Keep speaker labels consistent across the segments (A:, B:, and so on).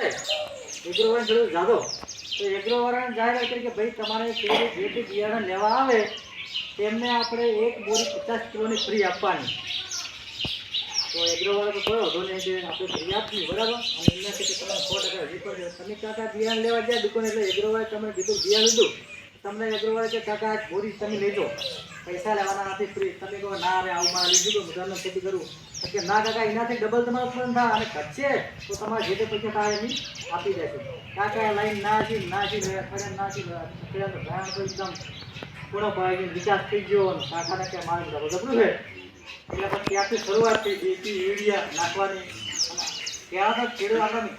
A: એગ્રોવાળાને થોડું જાદો તો એગ્રોવાળાને જાહેરાત કે ભાઈ, તમારે જે બી લેવા આવે, તેમને આપણે એક બોરી પચાસ કિલોની ફ્રી આપવાની. તો એગ્રોવાળા તો કયો વાંધો નહીં આપણે ફ્રી આપવી અને એમને કે તમે સો બિયારણ લેવા ગયા, દુકાન? એટલે એગ્રોવાળા તમે કીધું, બિયારણ લીધું. તમને એગ્રોવાળે કે કાકા બોરી તમે લેજો. પૈસા લેવાના નથી ફ્રી તમે કહો, ના હવે આવું મારે લીધું હું બધાને ખેતી કરું. કે, ના કાકા, એનાથી ડબલ તમારો ફોન થાય અને ઘટશે તો તમારે જે તે પૈસા થાય એની આપી દેશે કાકા લાઈન ના છે ના છે ખરે ના છે ભયાનક એકદમ પૂરો ભાઈ વિકાસ થઈ ગયો અને કાકાને કે મારે જબરું છે. એટલે પછી ત્યાંથી શરૂઆત થઈ દેશી યુરિયા નાખવાની. ત્યાં તો ખેડૂત આપણે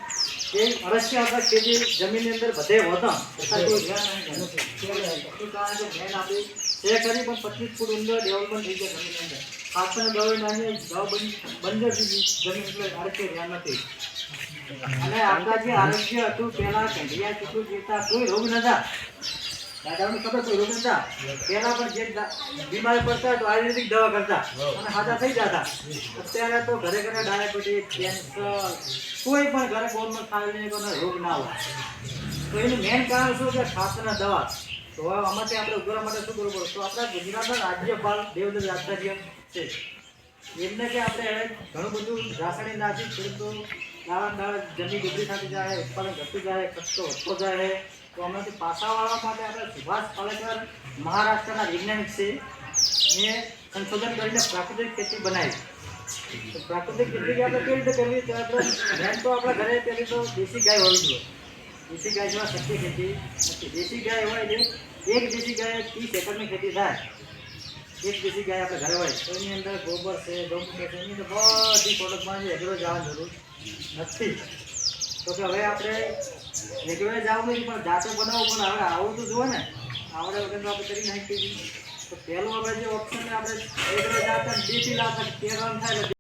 A: જે અવશ્ય આપણે ખેતી જમીનની અંદર બધે હોતા છતાં કોઈ ધ્યાન કે તે કરી, પણ પચીસ ફૂટ ઊંડો ડેવલપમેન્ટ થઈ ગયા જમીનની અંદર. ખાતર દવાઈ નાની દવા બંધ જમીન એટલે આરોગ્ય ધ્યાન નથી. અને આપણા જે આરોગ્ય હતું, પહેલા કંઢિયા ચૂકું જીવતા કોઈ રોગ નતા દાદાને ખબર કોઈ રોગ નતા પહેલા પણ જે બીમાર પડતા તો આયુર્વેદિક દવા કરતા. અને સાજા થઈ જતા. અત્યારે તો ઘરે ઘરે ડાયાબિટીસ કેન્સર કોઈ પણ ઘરે ગોળમાં ખાઈને કોઈને રોગ ના હોય. તો એનું મેઇન કારણ શું કે ખાતરના દવા. તો હવે આમાંથી આપણે ઉભરા માટે શું કરવું પડે? તો આપણા ગુજરાતના રાજ્યપાલ દેવદત્ત આચાર્ય છે. એમને કે આપણે ઘણું બધું રાસાયણિક નાખી ખેડૂતો દાડા દાડા જમીન ડુબરી થતી જાય, ઉત્પાદન ઘટતું જાય, ખર્ચો વધતો જાય. તો હમણાંથી પાસાવાળા માટે આપણે સુભાષ પાલેકર મહારાષ્ટ્રના વૈજ્ઞાનિક છે. એ સંશોધન કરીને પ્રાકૃતિક ખેતી બનાવી. તો પ્રાકૃતિક ખેતી આપણે કેવી રીતે કરવી? તો આપણે મેન તો આપણા ઘરે પહેલી તો દેશી ગાય હોવી જોઈએ. દેશી ગાય જેવા શક્ય ખેતી. દેશી ગાય હોય એટલે એક દેશી ગાય ત્રીસ એકરની ખેતી થાય. એક દેશી ગાય આપણે ઘરે હોય તો એની અંદર ગોબર છે ગૌમૂત્ર છે, એની અંદર બધી પ્રોડક્ટમાં જે જવાની જરૂર નથી. તો કે હવે આપણે એગ્રોએ જવું નથી પણ જાતે બનાવવું, પણ હવે આવડતું જુઓ ને, આવડે વગર તો આપણે કરી નાખી તો પહેલું આપણે જે ઓપ્શન આપણે એગ્રો જાતે દેશી લાવતા તે રન થાય